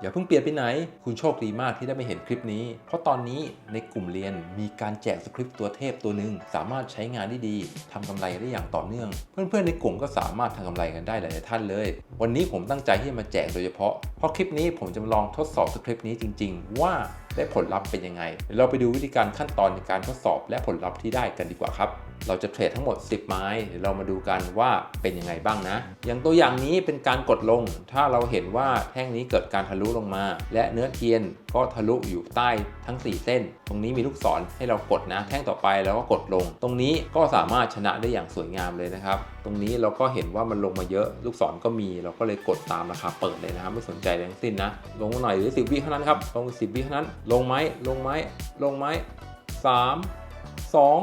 อย่าเพิ่งเปลี่ยนไปไหน คุณโชคดีมากที่ได้ไม่เห็นคลิปนี้ เพราะตอนนี้ในกลุ่มเรียนมีการแจกสคริปต์ตัวเทพตัวหนึ่งสามารถใช้งานได้ดีทำกำไรได้อย่างต่อเนื่อง เพื่อนๆในกลุ่มก็สามารถทำกำไรกันได้หลายท่านเลย วันนี้ผมตั้งใจที่จะมาแจกโดยเฉพาะ เพราะคลิปนี้ผมจะมาลองทดสอบสคริปต์นี้จริง ๆ ว่า ได้ผลลัพธ์เป็นยังไง เราไปดูวิธีการขั้นตอนในการทดสอบ และผลลัพธ์ที่ได้กันดีกว่าครับ เราจะเทรดทั้งหมด 10 ไม้เรามาดูกันว่าเป็นยังไงบ้างนะ อย่างตัวอย่างนี้เป็นการกดลง ถ้าเราเห็นว่าแท่งนี้เกิดการทะลุลงมา และเนื้อเทียนก็ทะลุอยู่ใต้ทั้ง 4 เส้น ตรงนี้มีลูกศรให้เรากดนะ แท่งต่อไปแล้วก็กดลง ตรงนี้ก็สามารถชนะได้อย่างสวยงามเลยนะครับ ตรงนี้เราก็เห็นว่ามันลงมาเยอะ ลูกศรก็มี เราก็เลยกดตามราคาเปิดเลยนะครับ ไม่สนใจทั้งสิ้นนะ ลงหน่อยหรืสิบวิเท่านั้นครับ ลงสิบวิเท่านั้น ลงไหมลงไหมลงไหมสามสอง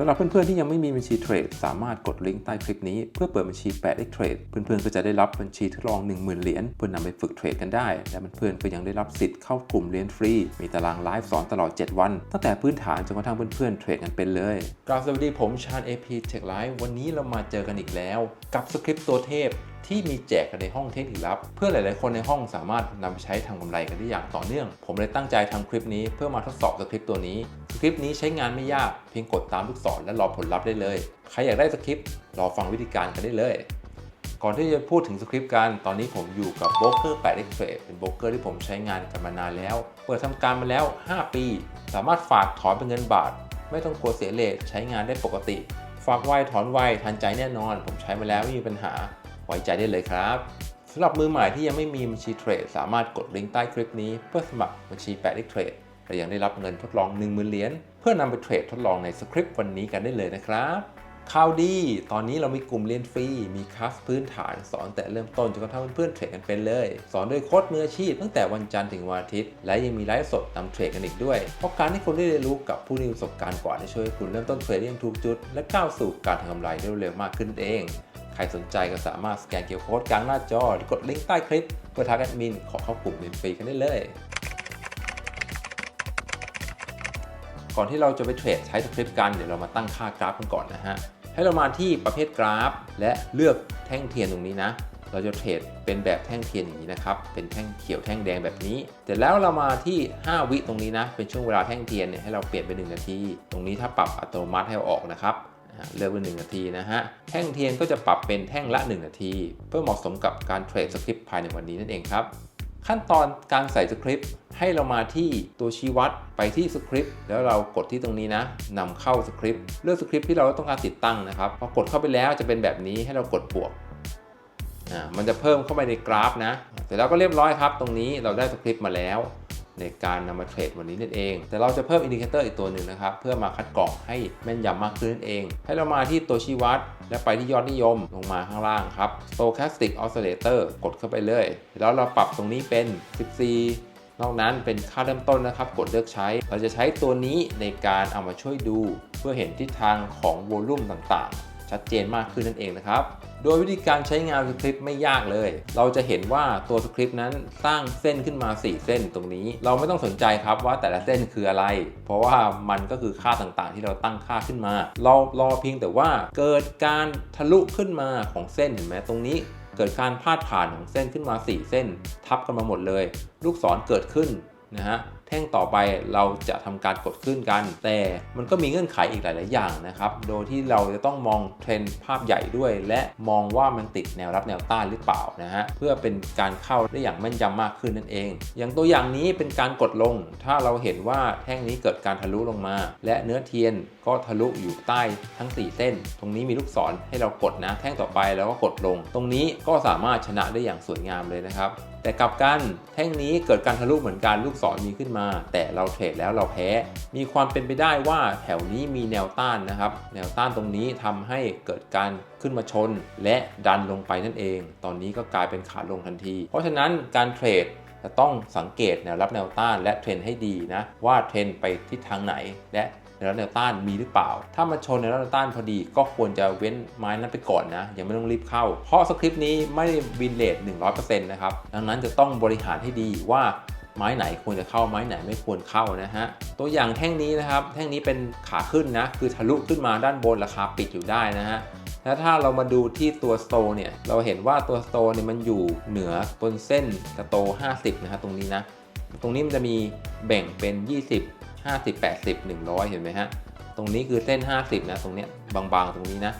สำหรับเพื่อนๆที่ยังไม่มีบัญชีเทรดสามารถกดลิงก์ใต้คลิปนี้เพื่อเปิดบัญชี 8x Trade เพื่อนๆก็จะได้รับบัญชีทดลอง 10,000 เหรียญเพื่อนำไปฝึกเทรดกันได้ และเพื่อนๆก็ยังได้รับสิทธิ์เข้ากลุ่มเรียนฟรี มีตารางไลฟ์สอนตลอด 7 วัน ตั้งแต่พื้นฐานจนกระทั่งเพื่อนๆเทรดกันเป็นเลยกราบสวัสดีผมชาญ AP Tech Live วันนี้เรามาเจอกันอีกแล้ว กับสคริปต์ตัวเทพ ที่มีแจกกันในห้องเทคนิคลับ เพื่อหลาย ๆ คนในห้องสามารถนำไปใช้ทำกำไรกันได้อย่างต่อเนื่อง ผมเลยตั้งใจทำคลิปนี้เพื่อมาทดสอบสคริปต์ตัวนี้ สคริปต์นี้ใช้งานไม่ยากเพียงกดตามลูกศรและรอผลลัพธ์ได้เลย ใครอยากได้สคริปต์รอฟังวิธีการกันได้เลยก่อนที่จะพูดถึงสคริปต์กันตอนนี้ผมอยู่กับโบรกเกอร์ 8x Trade เป็นโบรกเกอร์ที่ผมใช้งานกันมานานแล้ว เปิดทำการมาแล้ว 5 ปี สามารถฝากถอนเป็นเงินบาท ไม่ต้องกลัวเสียเลทใช้งานได้ปกติ ฝากไวถอนไวทันใจแน่นอน ผมใช้มาแล้วไม่มีปัญหา ไว้ใจได้เลยครับสำหรับมือใหม่ที่ยังไม่มีบัญชีเทรดสามารถกดลิงก์ใต้คลิปนี้เพื่อสมัครบัญชี 8x Trade และยังได้รับเงินทดลอง 10,000เหรียญเพื่อนำไปเทรดทดลองในสคริปต์วันนี้กันได้เลยนะครับข่าวดี ตอนนี้เรามีกลุ่มเรียนฟรี มีคลาสพื้นฐาน สอนแต่เริ่มต้นจนกระทั่งเพื่อนเทรดกันเป็นเลย สอนโดยโค้ชมืออาชีพตั้งแต่วันจันทร์ถึงวันอาทิตย์ และยังมีไลฟ์สดนำเทรดกันอีกด้วย เพราะการที่คุณได้เรียนรู้กับผู้มีประสบการณ์กว่าจะช่วยให้คุณเริ่มต้นเทรดได้อย่างถูกจุด และก้าวสู่การทำกำไรได้เร็วมากขึ้นเอง ครสนใจก็สามารถสแกนเกียร์โค้ดกลางหน้าจอ หรือกดลิงก์ใต้คลิปเพื่อทักแอดมินขอเข้ากลุ่มเรียนฟรีกันได้เลย ก่อนที่เราจะไปเทรดใช้สคริปต์กันเดี๋ยวเรามาตั้งค่ากราฟกันก่อนนะฮะให้เรามาที่ประเภทกราฟ และเลือกแท่งเทียนตรงนี้นะ เราจะเทรดเป็นแบบแท่งเทียนอย่างนี้นะครับ เป็นแท่งเขียวแท่งแดงแบบนี้ แต่แล้วเรามาที่ 5 วิตรงนี้นะ เป็นช่วงเวลาแท่งเทียนเนี่ยให้เราเปลี่ยนเป็น1นาที ตรงนี้ถ้าปรับอัตโนมัติให้ออกนะครับ เลือกเป็น1นาทีนะฮะ แท่งเทียนก็จะปรับเป็นแท่งละ 1 นาที เพื่อเหมาะสมกับการเทรดสคริปต์ภายในวันนี้นั่นเองครับ ขั้นตอนการใส่สคริปต์ให้เรามาที่ตัวชี้วัดไปที่สคริปต์แล้วเรากดที่ตรงนี้นะนำเข้าสคริปต์เลือกสคริปต์ที่เราต้องการติดตั้งนะครับพอกดเข้าไปแล้วจะเป็นแบบนี้ให้เรากดบวกอ่ามันจะเพิ่มเข้าไปในกราฟนะ เสร็จแล้วก็เรียบร้อยครับ ตรงนี้เราได้สคริปต์มาแล้ว ในการนำมาเทรดวันนี้นั่นเอง แต่เราจะเพิ่มอินดิเคเตอร์อีกตัวหนึ่งนะครับ เพื่อมาคัดกรองให้แม่นยำมากขึ้นนั่นเอง ให้เรามาที่ตัวชี้วัด และไปที่ยอดนิยมลงมาข้างล่างครับ Stochastic Oscillator กดเข้าไปเลย แล้วเราปรับตรงนี้เป็น 14นอกนั้นเป็นค่าเริ่มต้นนะครับ กดเลือกใช้ เราจะใช้ตัวนี้ในการเอามาช่วยดู เพื่อเห็นทิศทางของโวลูมต่างๆ ชัดเจนมากขึ้นนั่นเองนะครับ โดยวิธีการใช้งานสคริปต์ไม่ยากเลย เราจะเห็นว่าตัวสคริปต์นั้นสร้างเส้นขึ้นมา 4 เส้นตรงนี้ เราไม่ต้องสนใจครับว่าแต่ละเส้นคืออะไร เพราะว่ามันก็คือค่าต่างๆ ที่เราตั้งค่าขึ้นมา เรารอเพียงแต่ว่าเกิดการทะลุขึ้นมาของเส้นเห็นไหมตรงนี้เกิดการพาดผ่านของเส้นขึ้นมา 4 เส้น ทับกันมาหมดเลย ลูกศรเกิดขึ้นนะฮะ แท่งต่อไปเราจะทำการกดขึ้นกัน แต่มันก็มีเงื่อนไขอีกหลาย ๆ อย่างนะครับ โดยที่เราจะต้องมองเทรนด์ภาพใหญ่ด้วย และมองว่ามันติดแนวรับแนวต้านหรือเปล่านะฮะเพื่อเป็นการเข้าได้อย่างแม่นยำมากขึ้นนั่นเอง อย่างตัวอย่างนี้เป็นการกดลง ถ้าเราเห็นว่าแท่งนี้เกิดการทะลุลงมา และเนื้อเทียนก็ทะลุอยู่ใต้ทั้ง 4 เส้น ตรงนี้มีลูกศรให้เรากดนะแท่งต่อไปแล้วก็กดลง ตรงนี้ก็สามารถชนะได้อย่างสวยงามเลยนะครับ แต่กลับกันแท่งนี้เกิดการทะลุเหมือนกันลูกศรมีขึ้นมาแต่เราเทรดแล้วเราแพ้ มีความเป็นไปได้ว่าแถวนี้มีแนวต้านนะครับ แนวต้านตรงนี้ทำให้เกิดการขึ้นมาชน และดันลงไปนั่นเอง ตอนนี้ก็กลายเป็นขาลงทันที เพราะฉะนั้นการเทรดจะต้องสังเกตแนวรับแนวต้านและเทรนให้ดีนะ ว่าเทรนไปทิศทางไหนและแนวรับแนวต้านมีหรือเปล่า ถ้ามันชนแนวรับแนวต้านพอดีก็ควรจะเว้นไม้นั้นไปก่อนนะยังไม่ต้องรีบเข้า เพราะสคริปต์นี้ไม่ได้บินเลท100%นะครับ ดังนั้นจะต้องบริหารให้ดีว่า ไม้ไหนควรจะเข้าไม้ไหนไม่ควรเข้านะฮะตัวอย่างแท่งนี้นะครับแท่งนี้เป็นขาขึ้นนะคือทะลุขึ้นมาด้านบนราคาปิดอยู่ได้นะฮะแล้วถ้าเรามาดูที่ตัวสโตเนี่ยเราเห็นว่าตัวสโตเนี่ยมันอยู่เหนือบนเส้นสโต50นะฮะตรงนี้นะตรงนี้มันจะมีแบ่งเป็น 20 50 80 100 เห็นไหมฮะตรงนี้คือเส้น 50นะตรงเนี้ยบางๆตรงนี้นะ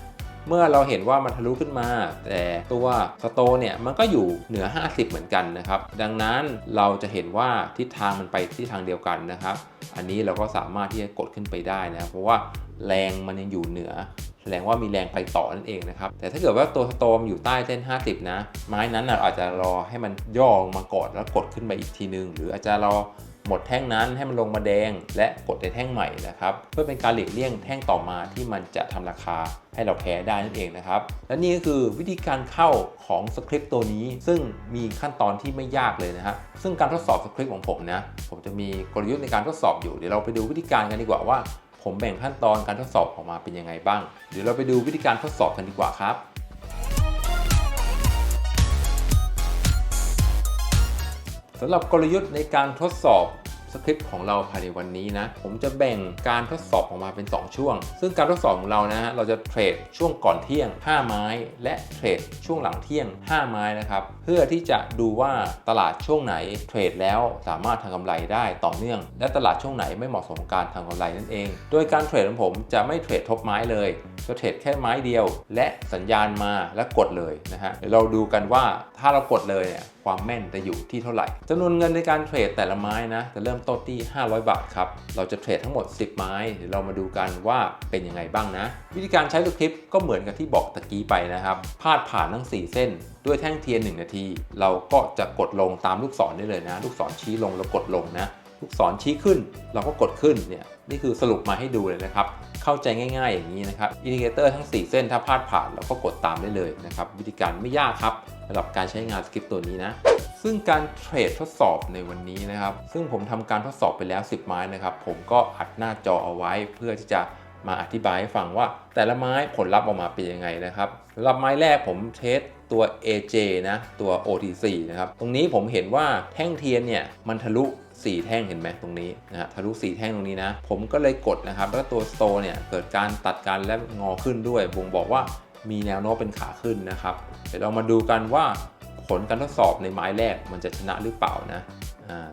เมื่อเราเห็นว่ามันทะลุขึ้นมา แต่ตัวสโตเนี่ยมันก็อยู่เหนือ 50 เหมือนกันนะครับ ดังนั้นเราจะเห็นว่าทิศทางมันไปที่ทางเดียวกันนะครับ อันนี้เราก็สามารถที่จะกดขึ้นไปได้นะเพราะว่าแรงมันยังอยู่เหนือแสดงว่ามีแรงไปต่อนั่นเองนะครับ แต่ถ้าเกิดว่าตัวสโตมอยู่ใต้เส้น 50 นะ ไม้นั้นนะอาจจะรอให้มันย่อลงมาก่อนแล้วกดขึ้นไปอีกทีนึง หรืออาจจะรอ หมดแท่งนั้นให้มันลงมาแดง และกดในแท่งใหม่นะครับ เพื่อเป็นการหลีกเลี่ยงแท่งต่อมาที่มันจะทำราคาให้เราแพ้ได้นั่นเองนะครับ และนี่ก็คือวิธีการเข้าของสคริปต์ตัวนี้ ซึ่งมีขั้นตอนที่ไม่ยากเลยนะฮะซึ่งการทดสอบสคริปต์ของผมนะผมจะมีกลยุทธ์ในการทดสอบอยู่เดี๋ยวเราไปดูวิธีการกันดีกว่าว่า ผมแบ่งขั้นตอนการทดสอบออกมาเป็นยังไงบ้าง เดี๋ยวเราไปดูวิธีการทดสอบกันดีกว่าครับ สำหรับกลยุทธ์ในการทดสอบสคริปต์ของเราภายในวันนี้นะ ผมจะแบ่งการทดสอบออกมาเป็น 2 ช่วง ซึ่งการทดสอบของเรานะฮะเราจะเทรดช่วงก่อนเที่ยง 5 ไม้ และเทรดช่วงหลังเที่ยง 5 ไม้นะครับ เพื่อที่จะดูว่าตลาดช่วงไหนเทรดแล้วสามารถทำกำไรได้ต่อเนื่อง และตลาดช่วงไหนไม่เหมาะสมกับการทำกำไรนั่นเอง โดยการเทรดของผมจะไม่เทรดทบไม้เลยจะเทรดแค่ไม้เดียว และสัญญาณมาและกดเลยนะฮะเดี๋ยวเราดูกันว่าถ้าเรากดเลยเนี่ย ความแม่นจะอยู่ที่เท่าไหร่จำนวนเงินในการเทรดแต่ละไม้นะจะเริ่มต้นที่ 500 บาทครับ เราจะเทรดทั้งหมด 10 ไม้เดี๋ยวเรามาดูกันว่าเป็นยังไงบ้างนะ วิธีการใช้ลูกคลิปก็เหมือนกับที่บอกตะกี้ไปนะครับพาดผ่านทั้ง 4 เส้น ด้วยแท่งเทียน 1 นาที เราก็จะกดลงตามลูกศรได้เลยนะ ลูกศรชี้ลงแล้วกดลงนะลูกศรชี้ขึ้นเราก็กดขึ้นเนี่ยนี่คือสรุปมาให้ดูเลยนะครับ เข้าใจง่ายๆ อย่างนี้นะครับอินดิเคเตอร์ทั้ง 4 เส้นถ้าพลาดผ่านเราก็กดตามได้เลยนะครับวิธีการไม่ยากครับสำหรับการใช้งานสคริปต์ตัวนี้นะซึ่งการเทรดทดสอบในวันนี้นะครับ ซึ่งผมทำการทดสอบไปแล้ว 10 ไม้นะครับ ผมก็อัดหน้าจอเอาไว้เพื่อที่จะมาอธิบายให้ฟังว่า แต่ละไม้ผลลัพธ์ออกมาเป็นยังไงนะครับสำหรับไม้แรกผมเทส ตัว AJ นะตัว OTC นะครับตรงนี้ผมเห็นว่าแท่งเทียนเนี่ยมันทะลุ4 แท่งเห็นไหมตรงนี้นะฮะทะลุ4แท่งตรงนี้นะ ผมก็เลยกดนะครับ แล้วตัวสโตเนี่ยเกิดการตัดการและงอขึ้นด้วยบ่งบอกว่ามีแนวโน้มเป็นขาขึ้นนะครับ เดี๋ยวเรามาดูกันว่าผลการทดสอบในไม้แรกมันจะชนะหรือเปล่านะ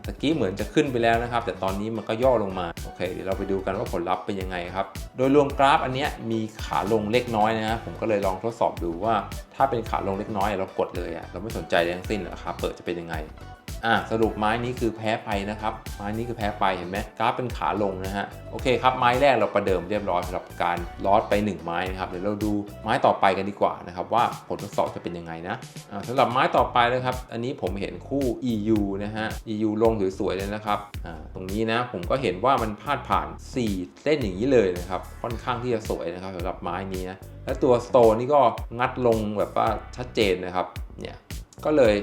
ตะกี้เหมือนจะขึ้นไปแล้วนะครับ แต่ตอนนี้มันก็ย่อลงมา โอเค เดี๋ยวเราไปดูกันว่าผลลัพธ์เป็นยังไงครับ โดยรวมกราฟอันเนี้ยมีขาลงเล็กน้อยนะผมก็เลยลองทดสอบดูว่า ถ้าเป็นขาลงเล็กน้อยเรากดเลยอะเราไม่สนใจอะไรทั้งสิ้นราคาเปิดจะเป็นยังไง อะสรุปไม้นี้คือแพ้ไปนะครับ ไม้นี้คือแพ้ไปเห็นไหมกราฟเป็นขาลงนะฮะ โอเคครับ ไม้แรกเราประเดิมเรียบร้อยสำหรับการลอสไป 1 ไม้นะครับ เดี๋ยวเราดูไม้ต่อไปกันดีกว่านะครับว่าผลทดสอบจะเป็นยังไงนะอะสำหรับไม้ต่อไปนะครับ อันนี้ผมเห็นคู่ EU นะฮะ EU ลงสวยๆเลยนะครับอ่าตรงนี้นะผมก็เห็นว่ามันพาดผ่าน 4 เส้นอย่างนี้เลยนะครับ ค่อนข้างที่จะสวยนะครับสำหรับไม้นี้นะและตัวสโตนี่ก็งัดลงแบบว่าชัดเจนนะครับเนี่ยก็เลย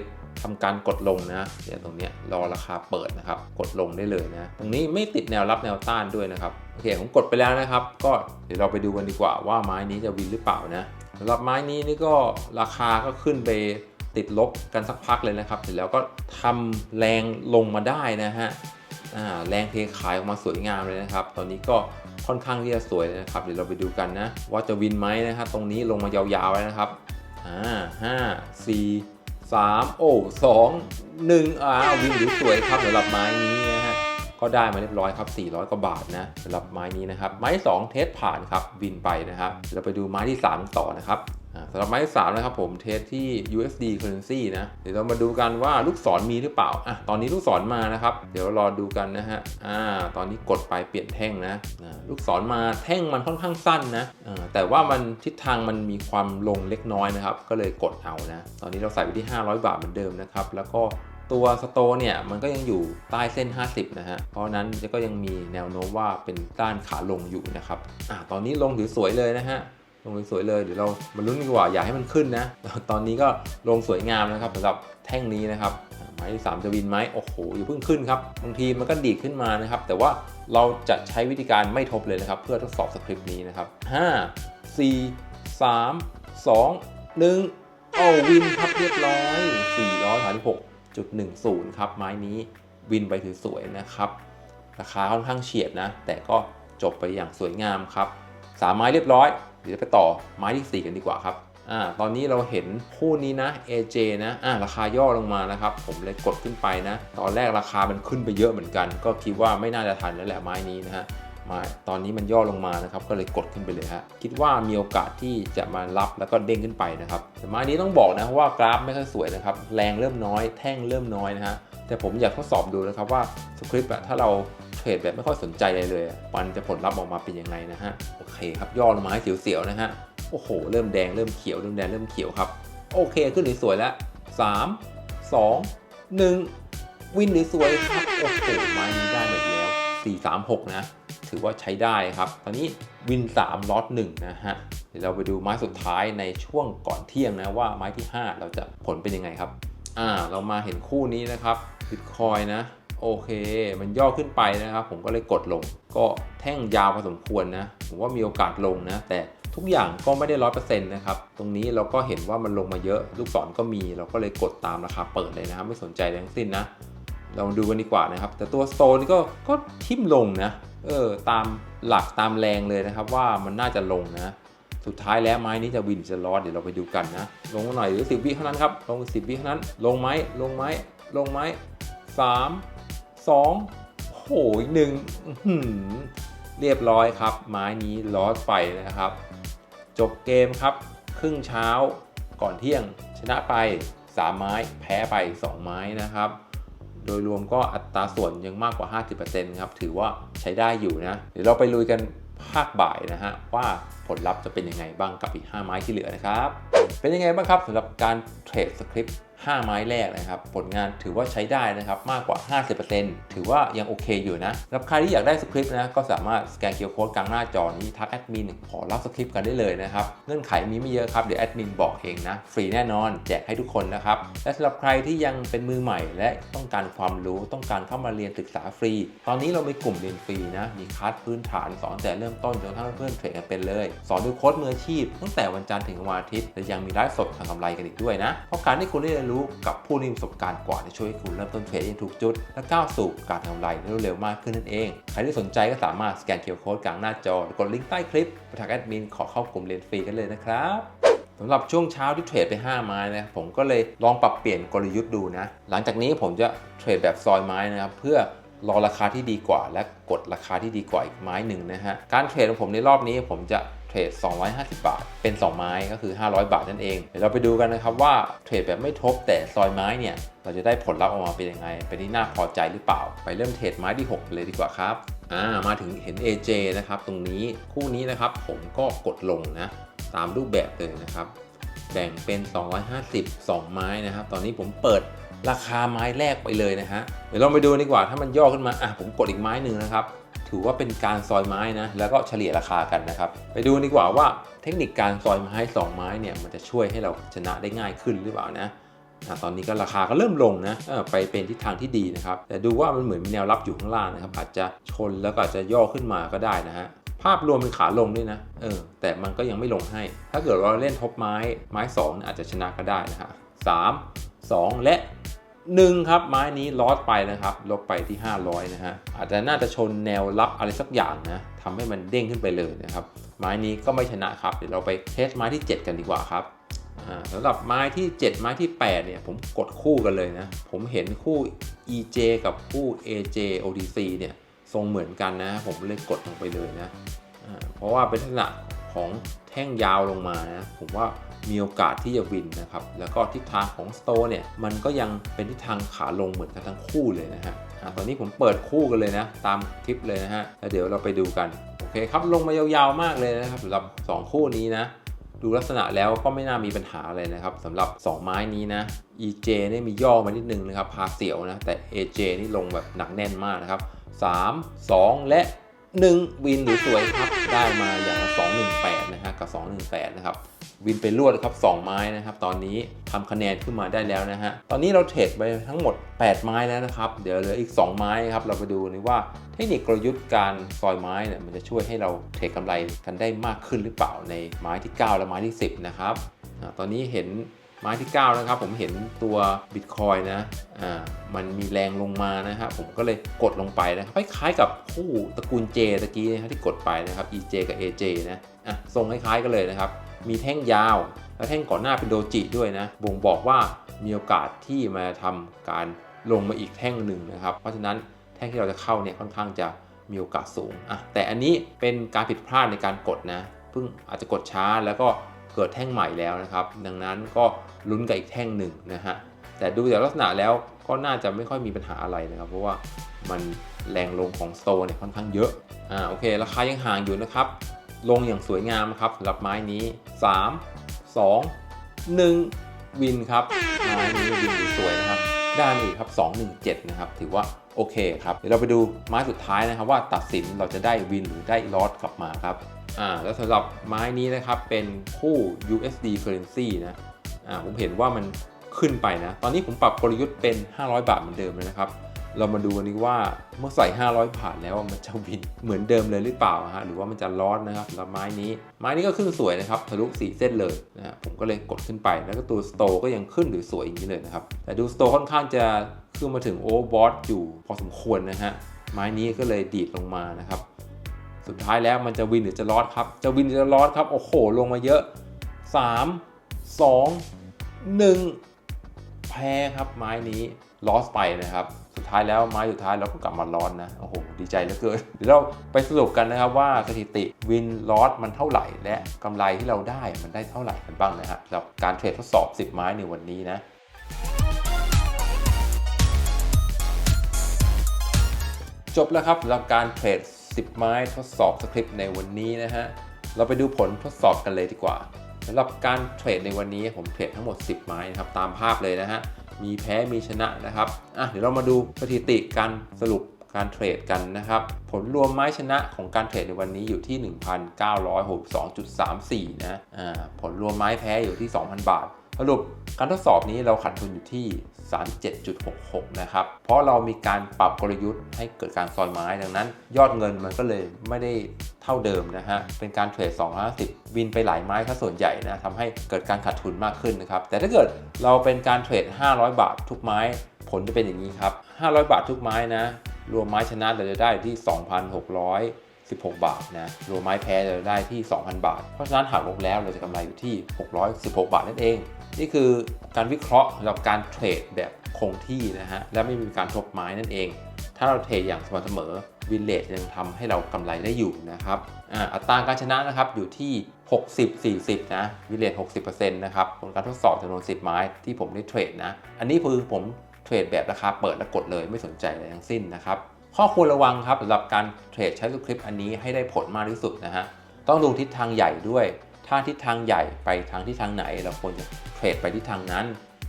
ทำการกดลงนะเดี๋ยวตรงนี้รอราคาเปิดนะครับ กดลงได้เลยนะ ตรงนี้ไม่ติดแนวรับแนวต้านด้วยนะครับ โอเค ผมกดไปแล้วนะครับ ก็เดี๋ยวเราไปดูกันดีกว่าว่าไม้นี้จะวินหรือเปล่านะสำหรับไม้นี้นี่ก็ราคาก็ขึ้นไปติดลบกันสักพักเลยนะครับ เสร็จแล้วก็ทำแรงลงมาได้นะฮะแรงเทขายออกมาสวยงามเลยนะครับ ตอนนี้ก็ค่อนข้างที่จะสวยเลยนะครับ เดี๋ยวเราไปดูกันนะ ว่าจะวินไหมนะครับตรงนี้ลงมายาวๆเลยนะครับอ่าห้าสี่ สามโอ้สองหนึ่งอ่าวิวสวยครับสำหรับไม้นี้นะฮะ ก็ได้มาเรียบร้อยครับ 400 กว่าบาทนะสำหรับไม้นี้นะครับ ไม้ 2 เทสผ่านครับวินไปนะครับเราไปดูไม้ที่ 3 ต่อนะครับสำหรับไม้ที่3นะครับผมเทสที่ USD currency นะเดี๋ยวเรามาดูกันว่าลูกศรมีหรือเปล่าอะตอนนี้ลูกศรมานะครับ เดี๋ยวรอดูกันนะฮะอ่าตอนนี้กดไปเปลี่ยนแท่งนะลูกศรมาแท่งมันค่อนข้างสั้นนะแต่ว่ามันทิศทางมันมีความลงเล็กน้อยนะครับ ก็เลยกดเอานะ ตอนนี้เราใส่ไปที่ 500 บาทเหมือนเดิมนะครับแล้วก็ ตัวสโตเนี่ยมันก็ยังอยู่ใต้เส้น 50 นะฮะ เพราะนั้นก็ยังมีแนวโน้มว่าเป็นด้านขาลงอยู่นะครับอ่าตอนนี้ลงถือสวยเลยนะฮะลงสวยเลยเดี๋ยวเรามาลุ้นดีกว่าอย่าให้มันขึ้นนะตอนนี้ก็ลงสวยงามนะครับสำหรับแท่งนี้นะครับไม้ที่3จะวินไหมโอ้โหอยู่เพิ่งขึ้นครับบางทีมันก็ดีดขึ้นมานะครับ แต่ว่าเราจะใช้วิธีการไม่ทบเลยนะครับ เพื่อทดสอบสคริปต์นี้นะครับ 5 4 3 2 1เอาวินครับเรียบร้อย 0.10 ครับ ไม้นี้วินไปสวยๆนะครับ ราคาค่อนข้างเฉียดนะ แต่ก็จบไปอย่างสวยงามครับสามไม้เรียบร้อย เดี๋ยวไปต่อไม้ที่ 4 กันดีกว่าครับอ่าตอนนี้เราเห็นคู่นี้นะ AJ นะอ่าราคาย่อลงมานะครับ ผมเลยกดขึ้นไปนะ ตอนแรกราคามันขึ้นไปเยอะเหมือนกัน ก็คิดว่าไม่น่าจะทันแล้วแหละไม้นี้นะฮะ มาตอนนี้มันย่อลงมานะครับ ก็เลยกดขึ้นไปเลยฮะคิดว่ามีโอกาสที่จะมารับแล้วก็เด้งขึ้นไปนะครับแต่ไม้นี้ต้องบอกนะว่ากราฟไม่ค่อยสวยนะครับแรงเริ่มน้อยแท่งเริ่มน้อยนะฮะแต่ผมอยากทดสอบดูนะครับว่าสคริปต์อะถ้าเราเทรดแบบไม่ค่อยสนใจเลยมันจะผลลัพธ์ออกมาเป็นยังไงนะฮะโอเคครับย่อลงมาให้เสียวๆนะฮะโอ้โห เริ่มแดงเริ่มเขียวเริ่มแดงเริ่มเขียวครับโอเคขึ้นสวยๆแล้ว 3 2 1 วินสวยๆครับโอ้โหไม้นี้ได้มาอีกแล้ว 4 3 6 นะ ถือว่าใช้ได้ครับ ตอนนี้วิน 3ล็อต1นะฮะ เดี๋ยวเราไปดูไม้สุดท้ายในช่วงก่อนเที่ยงนะว่าไม้ที่ 5 เราจะผลเป็นยังไงครับ อ่า เรามาเห็นคู่นี้นะครับบิตคอยนะ โอเค มันย่อขึ้นไปนะครับ ผมก็เลยกดลง ก็แท่งยาวพอสมควรนะ ผมว่ามีโอกาสลงนะ แต่ทุกอย่างก็ไม่ได้ร้อยเปอร์เซ็นต์นะครับ ตรงนี้เราก็เห็นว่ามันลงมาเยอะ ลูกศรก็มี เราก็เลยกดตามราคาเปิดเลยนะครับ ไม่สนใจทั้งสิ้นนะ เราดูกันดีกว่านะครับ แต่ตัวโตนนี่ก็ก็ทิ่มลงนะ เออตามหลักตามแรงเลยนะครับว่ามันน่าจะลงนะ สุดท้ายแล้วไม้นี้จะวินจะรอดเดี๋ยวเราไปดูกันนะ ลงมาหน่อยหรือสิบวิเท่านั้นครับ ลงสิบวิเท่านั้น ลงไหมลงไหมลงไหมสามสองโหอีกหนึ่งเรียบร้อยครับ ไม้นี้ลอดไปนะครับ จบเกมครับ ครึ่งเช้าก่อนเที่ยงชนะไป 3 ไม้ แพ้ไป 2 ไม้นะครับ โดยรวมก็อัตราส่วนยังมากกว่า 50%ครับ ถือว่าใช้ได้อยู่นะ เดี๋ยวเราไปลุยกันภาคบ่ายนะฮะ ว่าผลลัพธ์จะเป็นยังไงบ้างกับอีก 5 ไม้ที่เหลือนะครับ เป็นยังไงบ้างครับสำหรับการเทรดสคริปต์ 5 ไม้แรกนะครับ ผลงานถือว่าใช้ได้นะครับ มากกว่า 50%ถือว่ายังโอเคอยู่นะสำหรับใครที่อยากได้สคริปต์นะก็สามารถสแกนเคียร์โค้ดกลางหน้าจอนี้ทักแอดมินขอรับสคริปต์กันได้เลยนะครับเงื่อนไขมีไม่เยอะครับเดี๋ยวแอดมินบอกเองนะฟรีแน่นอนแจกให้ทุกคนนะครับและสำหรับใครที่ยังเป็นมือใหม่ และต้องการความรู้ต้องการเข้ามาเรียนศึกษาฟรี ตอนนี้เรามีกลุ่มเรียนฟรีนะมีคลาสพื้นฐานสอนแต่เริ่มต้นจนกระทั่งเพื่อนเทรดกันเป็นเลย สอนด้วยโค้ดมืออาชีพ ตั้งแต่วันจันทร์ถึงวันอาทิตย์และยังมีไลฟ์สดทางกำไรกันอีกด้วยนะเพราะการที่คุณได้เรียนรู้กับผู้มีประสบการณ์กว่าจะช่วยให้คุณเริ่มต้นเทรดได้ถูกจุด และก้าวสู่การทำกำไรได้รวดเร็วมากขึ้นนั่นเอง ใครที่สนใจก็สามารถสแกนเคอร์โค้ดกลางหน้าจอหรือกดลิงก์ใต้คลิปไปทางแอดมินขอเข้ากลุ่มเรียนฟรีกันเลยนะครับสำหรับช่วงเช้าที่เทรดไป 5 ไม้นะผมก็เลยลองปรับเปลี่ยนกลยุทธ์ดูนะ หลังจากนี้ผมจะเทรดแบบซอยไม้นะครับเพื่อ รอราคาที่ดีกว่า และกดราคาที่ดีกว่าอีกไม้หนึ่งนะฮะ การเทรดของผมในรอบนี้ผมจะเทรด 250 บาท เป็น 2 ไม้ก็คือ 500 บาทนั่นเอง เดี๋ยวเราไปดูกันนะครับว่าเทรดแบบไม่ทบแต่ซอยไม้เนี่ย เราจะได้ผลลัพธ์ออกมาเป็นยังไง เป็นที่น่าพอใจหรือเปล่า ไปเริ่มเทรดไม้ที่ 6 เลยดีกว่าครับ อ่า มาถึงเห็น AJ นะครับ ตรงนี้คู่นี้นะครับผมก็กดลงนะ ตามรูปแบบเลยนะครับ แบ่งเป็น 250 2 ไม้นะครับ ตอนนี้ผมเปิด ราคาไม้แรกไปเลยนะฮะเดี๋ยวลองไปดูดีกว่าถ้ามันย่อขึ้นมาอะผมกดอีกไม้หนึ่งนะครับถือว่าเป็นการซอยไม้นะแล้วก็เฉลี่ยราคากันนะครับ ไปดูดีกว่าว่าเทคนิคการซอยไม้ 2 ไม้เนี่ยมันจะช่วยให้เราชนะได้ง่ายขึ้นหรือเปล่านะตอนนี้ก็ราคาก็เริ่มลงนะไปเป็นทิศทางที่ดีนะครับ แต่ดูว่ามันเหมือนมีแนวรับอยู่ข้างล่างนะครับ อาจจะชนแล้วก็อาจจะย่อขึ้นมาก็ได้นะฮะภาพรวมเป็นขาลงด้วยนะเออแต่มันก็ยังไม่ลงให้ ถ้าเกิดเราเล่นทบไม้ไม้ 2 อาจจะชนะก็ได้นะฮะสามสองและ 1ครับไม้นี้ลอสไปนะครับลบไปที่ 500 นะฮะอาจจะน่าจะชนแนวรับอะไรสักอย่างนะทำให้มันเด้งขึ้นไปเลยนะครับไม้นี้ก็ไม่ชนะครับเดี๋ยวเราไปเทสไม้ที่ 7 กันดีกว่าครับสำหรับไม้ที่ 7 ไม้ที่ 8 เนี่ยผมกดคู่กันเลยนะผมเห็นคู่ EJ กับคู่ AJ OTC เนี่ยทรงเหมือนกันนะ ผมเลยกดลงไปเลยนะเพราะว่าเป็นลักษณะของแท่งยาวลงมานะผมว่า มีโอกาสที่จะวินนะครับ แล้วก็ทิศทางของสโตเนี่ยมันก็ยังเป็นทิศทางขาลงเหมือนกันทั้งคู่เลยนะฮะตอนนี้ผมเปิดคู่กันเลยนะ ตามคลิปเลยนะฮะแล้วเดี๋ยวเราไปดูกัน โอเคครับลงมายาวๆมากเลยนะครับสำหรับ2คู่นี้นะดูลักษณะแล้วก็ไม่น่ามีปัญหาอะไรนะครับสำหรับ 2 ไม้นี้นะ EJ เนี่มีย่อมานิดนึงนะครับพาเสียวนะแต่ AJ นี่ลงแบบหนักแน่นมากนะครับ 3 2 และ 1 วินหรือสวยครับได้มาอย่างละ218 นะฮะกับ 218 นะครับ วินไปรวดครับ 2 ไม้นะครับ ตอนนี้ทำคะแนนขึ้นมาได้แล้วนะฮะตอนนี้เราเทรดไปทั้งหมด 8 ไม้แล้วนะครับ เดี๋ยวเหลืออีก 2 ไม้ครับเราไปดูนี่ว่าเทคนิคกลยุทธ์การซอยไม้เนี่ยมันจะช่วยให้เราเทรดกำไรกันได้มากขึ้นหรือเปล่าในไม้ที่ 9 และไม้ที่ 10 นะครับตอนนี้เห็น ไม้ที่ 9 นะครับ ผมเห็นตัว Bitcoin นะอ่ามันมีแรงลงมานะครับผมก็เลยกดลงไปนะคล้ายๆกับคู่ตระกูล J ตะกี้นะครับที่กดไปนะครับ EJ กับ AJ นะอะทรงคล้ายๆกันเลยนะครับ มีแท่งยาว และแท่งก่อนหน้าเป็นโดจิด้วยนะบ่งบอกว่ามีโอกาสที่มาทำการลงมาอีกแท่งหนึ่งนะครับ เพราะฉะนั้นแท่งที่เราจะเข้าเนี่ยค่อนข้างจะมีโอกาสสูงอะแต่อันนี้เป็นการผิดพลาดในการกดนะเพิ่งอาจจะกดช้าแล้วก็เกิดแท่งใหม่แล้วนะครับ ดังนั้นก็ ลุ้นกับอีกแท่งหนึ่งนะฮะแต่ดูจากลักษณะแล้วก็น่าจะไม่ค่อยมีปัญหาอะไรนะครับ เพราะว่ามันแรงลงของโตเนี่ยค่อนข้างเยอะอ่าโอเค ราคายังห่างอยู่นะครับ ลงอย่างสวยงามครับสำหรับไม้นี้ 3 2 1 วินครับไม้นี้วินสวยนะครับได้มาอีกครับ 217 นะครับ ถือว่าโอเคครับเดี๋ยวเราไปดูไม้สุดท้ายนะครับ ว่าตัดสินเราจะได้วินหรือได้ลอสกลับมาครับอ่าแล้วสำหรับไม้นี้นะครับเป็นคู่ USD currency นะ อ่าผมเห็นว่ามันขึ้นไปนะ ตอนนี้ผมปรับกลยุทธ์เป็น 500 บาทเหมือนเดิมเลยนะครับ เรามาดูกันนี้ว่าเมื่อใส่ 500ผ่านแล้วมันจะวินเหมือนเดิมเลยหรือเปล่าฮะ หรือว่ามันจะลอสนะครับสำหรับไม้นี้ ไม้นี้ก็ขึ้นสวยนะครับ ทะลุ4เส้นเลยนะ ผมก็เลยกดขึ้นไป แล้วก็ตัวสโตก็ยังขึ้นหรือสวยอย่างนี้เลยนะครับ แต่ดูสโตค่อนข้างจะขึ้นมาถึงโอเวอร์บอทอยู่พอสมควรนะฮะ ไม้นี้ก็เลยดีดลงมานะครับ สุดท้ายแล้วมันจะวินหรือจะลอสครับ จะวินหรือจะลอสครับ โอ้โห ลงมาเยอะ 3 2 1 แพ้ครับไม้นี้ลอสไปนะครับ สุดท้ายแล้วไม้สุดท้ายเราก็กลับมาลอสนะ โอ้โห ดีใจเหลือเกิน เดี๋ยวเราไปสรุปกันนะครับว่าสถิติวินลอสมันเท่าไหร่ และกำไรที่เราได้มันได้เท่าไหร่กันบ้างนะฮะสำหรับการเทรดทดสอบ 10 ไม้ในวันนี้นะจบแล้วครับสำหรับการเทรด 10 ไม้ทดสอบสคริปต์ในวันนี้นะฮะ เราไปดูผลทดสอบกันเลยดีกว่า สำหรับการเทรดในวันนี้ผมเทรดทั้งหมด 10 ไม้นะครับตามภาพเลยนะฮะมีแพ้มีชนะนะครับอะเดี๋ยวเรามาดูสถิติการสรุปการเทรดกันนะครับ ผลรวมไม้ชนะของการเทรดในวันนี้อยู่ที่ 1,962.34นะอ่าผลรวมไม้แพ้อยู่ที่ 2,000 บาท สรุปการทดสอบนี้เราขาดทุนอยู่ที่ 37.66 นะครับ เพราะเรามีการปรับกลยุทธ์ให้เกิดการซอยไม้ดังนั้น ยอดเงินมันก็เลยไม่ได้เท่าเดิมนะฮะ เป็นการเทรด 250 วินไปหลายไม้ถ้าส่วนใหญ่นะทำให้เกิดการขาดทุนมากขึ้นนะครับ แต่ถ้าเกิดเราเป็นการเทรด 500 บาททุกไม้ ผลจะเป็นอย่างนี้ครับ 500 บาททุกไม้นะ รวมไม้ชนะเราจะได้ที่ 2,600 16 บาทนะรวมไม้แพ้จะได้ที่ 2,000 บาท เพราะฉะนั้นหักลบแล้วเราจะกำไรอยู่ที่ 616 บาทนั่นเอง นี่คือการวิเคราะห์สำหรับการเทรดแบบคงที่นะฮะและไม่มีการทบไม้นั่นเอง ถ้าเราเทรดอย่างสม่ำเสมอวินเลทยังทำให้เรากำไรได้อยู่นะครับอัตราการชนะนะครับอยู่ที่ 60-40 นะวิเลท60%นะครับผลการทดสอบจำนวน 10 ไม้ที่ผมได้เทรดนะ อันนี้คือผมเทรดแบบราคาเปิดและกดเลยไม่สนใจอะไรทั้งสิ้นนะครับ ข้อควรระวังครับสำหรับการเทรดใช้ลูกคลิปอันนี้ให้ได้ผลมากที่สุดนะฮะต้องดูทิศทางใหญ่ด้วย ถ้าทิศทางใหญ่ไปทางทิศทางไหน เราควรจะเทรดไปทิศทางนั้น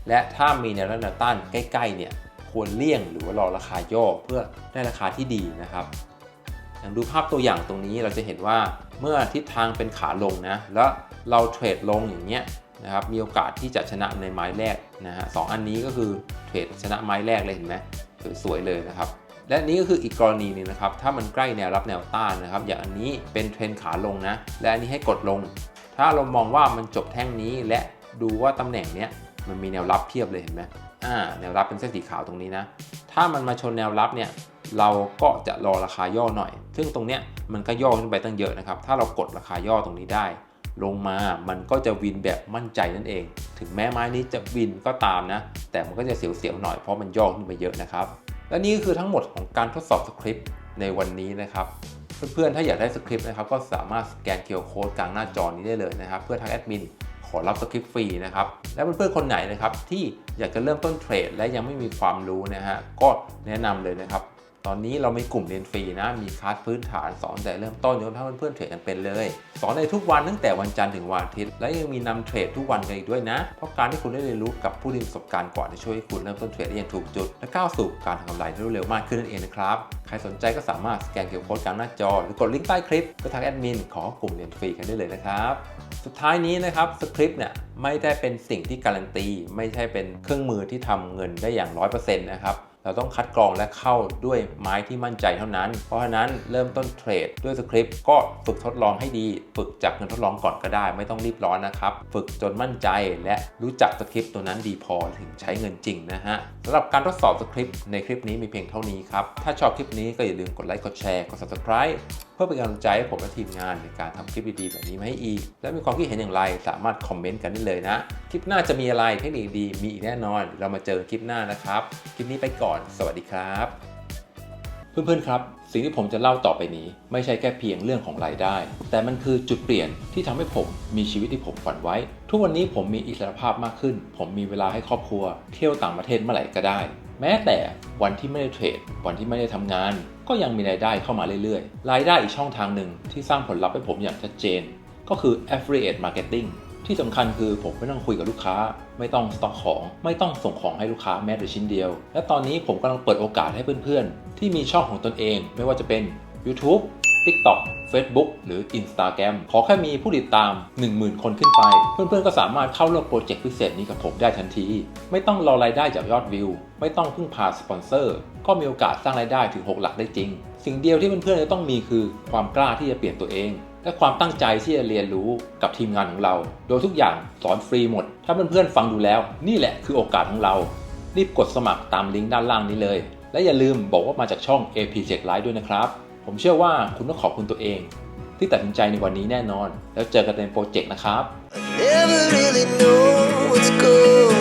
และถ้ามีแนวรับแนวต้านใกล้ๆเนี่ยควรเลี่ยงหรือว่ารอราคาย่อเพื่อได้ราคาที่ดีนะครับอย่างดูภาพตัวอย่างตรงนี้เราจะเห็นว่าเมื่อทิศทางเป็นขาลงนะแล้วเราเทรดลงอย่างเงี้ยนะครับมีโอกาสที่จะชนะในไม้แรกนะฮะสองอันนี้ก็คือเทรดชนะไม้แรกเลยเห็นไหมสวยๆเลยนะครับ และนี้ก็คืออีกกรณีหนึงนะครับ ถ้ามันใกล้แนวรับแนวต้านนะครับ อย่างอันนี้เป็นเทรนขาลงนะ และอันนี้ให้กดลง ถ้าเรามองว่ามันจบแท่งนี้และดูว่าตำแหน่งเนี้ยมันมีแนวรับเพียบเลยเห็นไหมอ่า แนวรับเป็นเส้นสีขาวตรงนี้นะ ถ้ามันมาชนแนวรับเนี่ย เราก็จะรอราคาย่อหน่อย ซึ่งตรงเนี้ยมันก็ย่อขึ้นไปตั้งเยอะนะครับ ถ้าเรากดราคาย่อตรงนี้ได้ ลงมา มันก็จะวินแบบมั่นใจนั่นเอง ถึงแม้ไม้นี้จะวินก็ตามนะ แต่มันก็จะเสียวๆหน่อยเพราะมันย่อขึ้นไปเยอะนะครับ และนี่ก็คือทั้งหมดของการทดสอบสคริปต์ในวันนี้นะครับ เพื่อนๆ ถ้าอยากได้สคริปต์นะครับก็สามารถสแกนเคอร์โค้ดกลางหน้าจอนี้ได้เลยนะครับ เพื่อทางแอดมินขอรับสคริปต์ฟรีนะครับ และเพื่อนๆ คนไหนนะครับที่อยากจะเริ่มต้นเทรด และยังไม่มีความรู้นะฮะก็แนะนำเลยนะครับ ตอนนี้เรามีกลุ่มเรียนฟรีนะ มีคลาสพื้นฐานสอนแต่เริ่มต้นจนกระทั่งเพื่อนๆเทรดกันเป็นเลย สอนในทุกวันตั้งแต่วันจันทร์ถึงวันอาทิตย์ และยังมีนำเทรดทุกวันกันอีกด้วยนะ เพราะการที่คุณได้เรียนรู้กับผู้ที่มีประสบการณ์ก่อนจะช่วยให้คุณเริ่มต้นเทรดได้อย่างถูกจุด และก้าวสู่การทำกำไรได้รวดเร็วมากขึ้นนั่นเองนะครับ ใครสนใจก็สามารถสแกนเคียร์โค้ดกลางหน้าจอ หรือกดลิงก์ใต้คลิปก็ทักแอดมินขอกลุ่มเรียนฟรีกันได้เลยนะครับ สุดท้ายนี้นะครับสคริปต์เนี่ยไม่ได้เป็นสิ่งที่การันตี ไม่ใช่เป็นเครื่องมือที่ทำเงินได้อย่าง100%นะครับ เราต้องคัดกรองและเข้าด้วยไม้ที่มั่นใจเท่านั้น เพราะฉะนั้นเริ่มต้นเทรดด้วยสคริปต์ก็ฝึกทดลองให้ดี ฝึกจากเงินทดลองก่อนก็ได้ ไม่ต้องรีบร้อนนะครับ ฝึกจนมั่นใจและรู้จักสคริปต์ตัวนั้นดีพอถึงใช้เงินจริงนะฮะสำหรับการทดสอบสคริปต์ในคลิปนี้มีเพียงเท่านี้ครับ ถ้าชอบคลิปนี้ก็อย่าลืมกดไลค์กดแชร์กด subscribe เพื่อเป็นกำลังใจให้ผมและทีมงานในการทำคลิปดีๆแบบนี้มาให้อีก และมีความคิดเห็นอย่างไรสามารถคอมเมนต์กันได้เลยนะ คลิปหน้าจะมีอะไรเทคนิคดีมีอีกแน่นอน เรามาเจอคลิปหน้านะครับ คลิปนี้ไปก่อน สวัสดีครับ เพื่อนๆครับ สิ่งที่ผมจะเล่าต่อไปนี้ ไม่ใช่แค่เพียงเรื่องของรายได้ แต่มันคือจุดเปลี่ยนที่ทำให้ผมมีชีวิตที่ผมฝันไว้ ทุกวันนี้ผมมีอิสรภาพมากขึ้น ผมมีเวลาให้ครอบครัว เที่ยวต่างประเทศเมื่อไหร่ก็ได้ แม้แต่วันที่ไม่ได้เทรดวันที่ไม่ได้ทำงาน ก็ยังมีรายได้เข้ามาเรื่อยๆ รายได้อีกช่องทางหนึ่งที่สร้างผลลัพธ์ให้ผมอย่างชัดเจน ก็คือ affiliate marketing ที่สำคัญคือผมไม่ต้องคุยกับลูกค้า ไม่ต้องสต็อกของ ไม่ต้องส่งของให้ลูกค้าแม้แต่ชิ้นเดียว และตอนนี้ผมกำลังเปิดโอกาสให้เพื่อนๆ ที่มีช่องของตนเอง ไม่ว่าจะเป็น YouTube TikTok Facebook หรือ Instagram ขอแค่มีผู้ติดตาม 10,000 คนขึ้นไป เพื่อนๆ ก็สามารถเข้าร่วมโปรเจกต์พิเศษนี้กับผมได้ทันที ไม่ต้องรอรายได้จากยอดวิว ไม่ต้องพึ่งพาสปอนเซอร์ ก็มีโอกาสสร้างรายได้ถึง 6 หลักได้จริง สิ่งเดียวที่เพื่อนๆ จะต้องมีคือความกล้าที่จะเปลี่ยนตัวเอง และความตั้งใจที่จะเรียนรู้กับทีมงานของเรา โดยทุกอย่างสอนฟรีหมด ถ้าเพื่อนๆ ฟังดูแล้ว นี่แหละคือโอกาสของเรา รีบกดสมัครตามลิงก์ด้านล่างนี้เลย และอย่าลืมบอกว่ามาจากช่อง AP Check Live ด้วยนะครับ ผมเชื่อว่าคุณต้องขอบคุณตัวเอง ที่ตัดสินใจในวันนี้แน่นอน แล้วเจอกันในโปรเจกต์นะครับ Never really know what's good